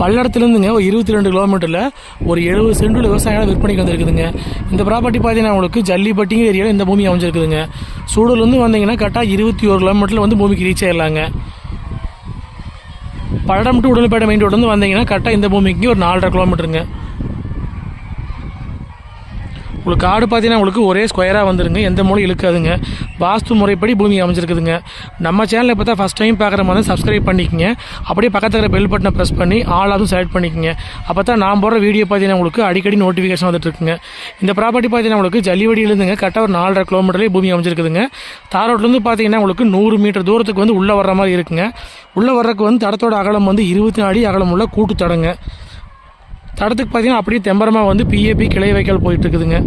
பல்லடத்துலேருந்துங்க ஒரு இருபத்தி ரெண்டு கிலோமீட்டரில் ஒரு எழுபது சென்டில் விவசாயம் விற்பனைக்கு வந்திருக்குதுங்க. இந்த ப்ராப்பர்ட்டி பார்த்தீங்கன்னா உங்களுக்கு ஜல்லிப்பட்டிங்க ஏரியாவில் இந்த பூமி அமைஞ்சிருக்குதுங்க. சூடூர்லேருந்து வந்தீங்கன்னா கரெக்டாக இருபத்தி ஒரு கிலோமீட்டரில் வந்து பூமிக்கு ரீச் ஆயிடலாங்க. பல்லடம் டு உடல்பேட்டை மெயின் ரோட்லேருந்து வந்தீங்கன்னா கரெக்டாக இந்த பூமிக்கு ஒரு நாலரை கிலோமீட்டருங்க உங்களுக்கு காடு பார்த்தீங்கன்னா உங்களுக்கு ஒரே ஸ்கொயராக வந்துருங்க. எந்த மூலம் இழுக்காதுங்க. வாஸ்து முறைப்படி பூமி அமைஞ்சிருக்குதுங்க. நம்ம சேனலில் இப்போ தான் ஃபஸ்ட் டைம் பார்க்குற மாதிரி சப்ஸ்கிரைப் பண்ணிக்கங்க. அப்படியே பக்கத்தில் இருக்கிற பெல் பட்டனை ப்ரெஸ் பண்ணி ஆளாதும் அதுவும் செலக்ட் பண்ணிக்கங்க. அப்போ தான் நான் போடுற வீடியோ பார்த்தீங்கன்னா உங்களுக்கு அடிக்கடி நோட்டிஃபிகேஷன் வந்துட்டுருக்குங்க இந்த ப்ராப்பர்ட்டி பார்த்தீங்கன்னா உங்களுக்கு ஜல்லிவடியிலேருந்துங்க கரெக்டாக ஒரு நாலரை கிலோமீட்டர்லேயே பூமி அமைஞ்சிருக்குதுங்க. தாரோட்லேருந்து பார்த்தீங்கன்னா உங்களுக்கு நூறு மீட்டர் தூரத்துக்கு வந்து உள்ளே வர்ற மாதிரி இருக்குங்க. உள்ளே வர்றதுக்கு வந்து தடத்தோட அகலம் வந்து இருபத்தி அடி அகலம் உள்ள கூட்டு தடங்க தடத்துக்கு பார்த்தீங்கன்னா அப்படியே தெம்பரமாக வந்து பிஏபி கிளை வைக்கல் போயிட்டு இருக்குதுங்க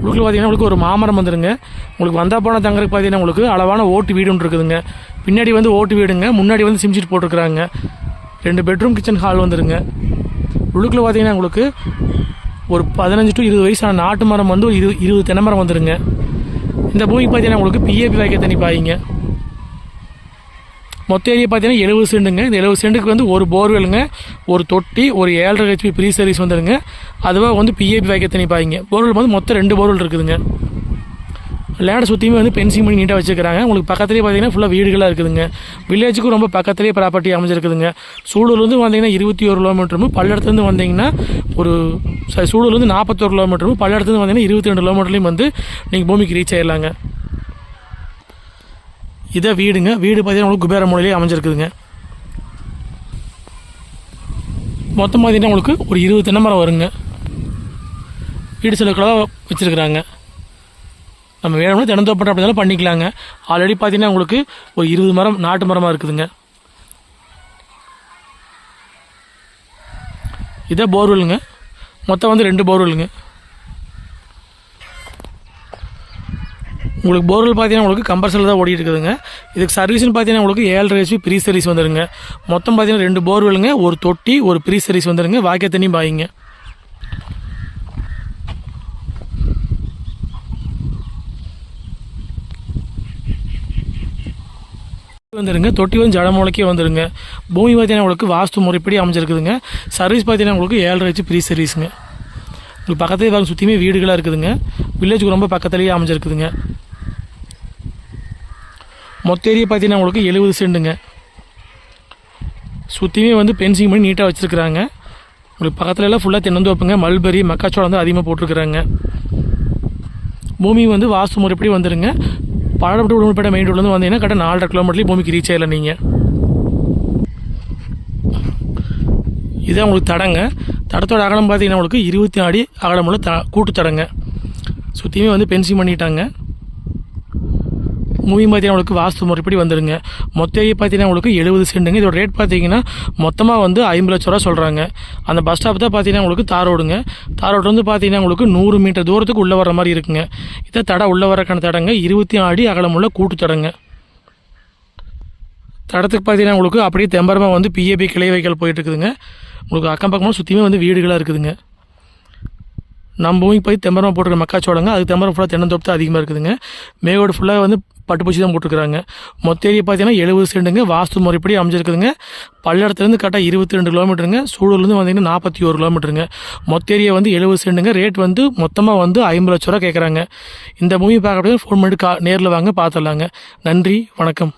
உங்களுக்கு பார்த்தீங்கன்னா உங்களுக்கு ஒரு மாமரம் வந்துருங்க. உங்களுக்கு வந்தால் போன தங்கறதுக்கு பார்த்தீங்கன்னா உங்களுக்கு அளவான ஓட்டு வீடு ஒன்று இருக்குதுங்க. பின்னாடி வந்து ஓட்டு வீடுங்க முன்னாடி வந்து சிம்ஷீட் போட்டிருக்கிறாங்க. ரெண்டு பெட்ரூம் கிச்சன் ஹால் வந்துருங்க. உள்ளுக்குள்ள பார்த்தீங்கன்னா உங்களுக்கு ஒரு பதினஞ்சு டு இருபது வயசான நாட்டு மரம் வந்து ஒரு இரு இருபது தென்னை மரம் வந்துருங்க. இந்த பூமிக்கு பார்த்தீங்கன்னா உங்களுக்கு பிஏபி வைக்க தண்ணி பாயிங்க மொத்த ஏரியா பார்த்தீங்கன்னா எழுபது செண்டுங்க. இந்த எழுபது சென்ட்டுக்கு வந்து ஒரு போர்வெலுங்க ஒரு தொட்டி ஒரு ஏழரை ஹெச்பி ப்ரீ சர்வீஸ் வந்துடுங்க அதுவாக வந்து பிஏபி வைக்க தண்ணி பாய்ங்க. போர்வெல் வந்து மொத்தம் ரெண்டு போர்வெல் இருக்குதுங்க. லேண்டை சுற்றியுமே வந்து பென்சிங் பண்ணி நீட்டாக வச்சுக்கிறாங்க உங்களுக்கு பக்கத்துலேயே பார்த்தீங்கன்னா ஃபுல்லாக வீடுகளாக இருக்குதுங்க. வில்லேஜுக்கும் ரொம்ப பக்கத்துலேயே ப்ராப்பர்ட்டி அமைஞ்சிருக்குதுங்க. சூலூர்லேருந்து வந்தீங்கன்னா இருபத்தி ஒரு கிலோமீட்டரும் பல்லடத்துலேருந்து வந்தீங்கன்னா ஒரு சாரி சூலூர்லேருந்து நாற்பத்தோரு கிலோமீட்டரும் பல்லடத்துலேருந்து வந்தீங்கன்னா இருபத்தி ரெண்டு கிலோமீட்டர்லேயும் வந்து நீங்கள் பூமிக்கு ரீச் ஆயிடலாங்க இதே வீடுங்க. வீடு பார்த்தீங்கன்னா உங்களுக்கு குபேர மூலையிலே அமைஞ்சிருக்குதுங்க. மொத்தம் பார்த்தீங்கன்னா உங்களுக்கு ஒரு இருபது தென்னை மரம் வருங்க. வீடு செலவுக்களாக வச்சுருக்குறாங்க. நம்ம வேணும்னா தினந்தோப்பட்டம் இருந்தாலும் பண்ணிக்கலாங்க. ஆல்ரெடி பார்த்தீங்கன்னா உங்களுக்கு ஒரு இருபது மரம் நாட்டு மரமாக இருக்குதுங்க. இதே போர்வெல்லுங்க மொத்தம் வந்து ரெண்டு போர்வெல்லுங்க உங்களுக்கு போர்வெல் பார்த்தீங்கன்னா உங்களுக்கு கம்பர்சரில் தான் ஓடிட்டு இருக்குதுங்க. இதுக்கு சர்வீஸ்னு பார்த்தீங்கன்னா உங்களுக்கு ஏழு ரேசி ப்ரீ சர்வீஸ் வந்துருங்க. மொத்தம் பார்த்தீங்கன்னா ரெண்டு போர்வெலுங்க ஒரு தொட்டி ஒரு ப்ரீ சர்வீஸ் வந்துருங்க. வாக்கிய தண்ணி பாயிங்க. வந்துருங்க. தொட்டி வந்து ஜடமூலைக்கே வந்துருங்க. பூமி பார்த்தீங்கன்னா உங்களுக்கு வாஸ்து முறைப்படி அமைஞ்சிருக்குதுங்க. சர்வீஸ் பார்த்தீங்கன்னா உங்களுக்கு ஏழரை ஹெச்பி ப்ரீ சர்வீஸுங்க உங்களுக்கு பக்கத்துலேயே பாருங்க சுற்றியுமே வீடுகளாக இருக்குதுங்க. வில்லேஜுக்கு ரொம்ப பக்கத்துலேயே அமைஞ்சிருக்குதுங்க. மொத்த ஏரியா பார்த்தீங்கன்னா உங்களுக்கு எழுபது செண்டுங்க. சுற்றியுமே வந்து பென்சிங் பண்ணி நீட்டாக வச்சுருக்குறாங்க. உங்களுக்கு பக்கத்துல எல்லாம் ஃபுல்லாக தென்னந்தோப்புங்க மல்பெரி மக்காச்சோளம் வந்து அதிகமாக போட்டிருக்குறாங்க. பூமி வந்து வாஸ்து முறைப்படி வந்துடுங்க பழப்பட்டு உடம்புப்பேட்டை மெயின் ரோட்லேருந்து வந்தீங்கன்னா கரெக்டாக நாலரை கிலோமீட்டர்லேயும் பூமிக்கு ரீச் ஆகலை நீங்கள் இதான் உங்களுக்கு தடங்க. தடத்தோட அகலம் பார்த்தீங்கன்னா உங்களுக்கு இருபத்தி அடி அகலமுள்ள த கூட்டு தடங்க சுற்றியுமே வந்து பென்சிங் பண்ணிட்டாங்க. மூவி பார்த்தீங்கன்னா உங்களுக்கு வாஸ்து முறைப்படி வந்துடுங்க மொத்த ஏரியா பார்த்தீங்கன்னா உங்களுக்கு எழுபது சென்ட்டுங்க இதோட ரேட் பார்த்தீங்கன்னா மொத்தமாக வந்து ஐம்பது லட்ச ரூபா சொல்கிறாங்க அந்த பஸ் ஸ்டாப் தான் பார்த்தீங்கன்னா உங்களுக்கு தார் ரோடுங்க. தார் ரோடு வந்து பார்த்தீங்கன்னா உங்களுக்கு நூறு மீட்டர் தூரத்துக்கு உள்ளே வர மாதிரி இருக்குங்க. இதை தடை உள்ளே வரக்கான தடங்க இருபத்தி அடி அகலமுள்ள கூட்டு தடங்க. தடத்துக்கு பார்த்தீங்கன்னா உங்களுக்கு அப்படியே தெம்பரமாக வந்து பிஏபி கிளை வைக்கல் போயிட்டு இருக்குதுங்க. உங்களுக்கு அக்கம் பக்கமாக சுற்றியுமே வந்து வீடுகளாக இருக்குதுங்க. நம்ம பூமிக்கு போய் தெம்பரமாக போட்டுருக்க மக்காச்சோளங்க அது தெம்பரம் ஃபுல்லாக தென்னந்தோப்பு தான் அதிகமாக இருக்குதுங்க. மேகோடு ஃபுல்லாக வந்து பட்டுப்பூச்சி தான் போட்டிருக்கிறாங்க. மொத்த ஏரியா பார்த்தீங்கன்னா எழுபது செண்டுங்க வாஸ்து முறைப்படி அமைஞ்சிருக்குதுங்க. பல்லடத்துலேருந்து கரெக்டாக இருபத்தி ரெண்டு கிலோமீட்டருங்க. சூழலேருந்து வந்தீங்கன்னா நாற்பத்தி ஒரு கிலோமீட்டருங்க. மொத்த ஏரியா வந்து எழுபது செண்டுங்க ரேட் வந்து மொத்தமாக வந்து ஐம்பது லட்ச ரூபா கேட்குறாங்க இந்த மூவி பார்க்க ஃபோன் பண்ணிட்டு கா நேரில் வாங்க பார்த்துடலாங்க நன்றி வணக்கம்.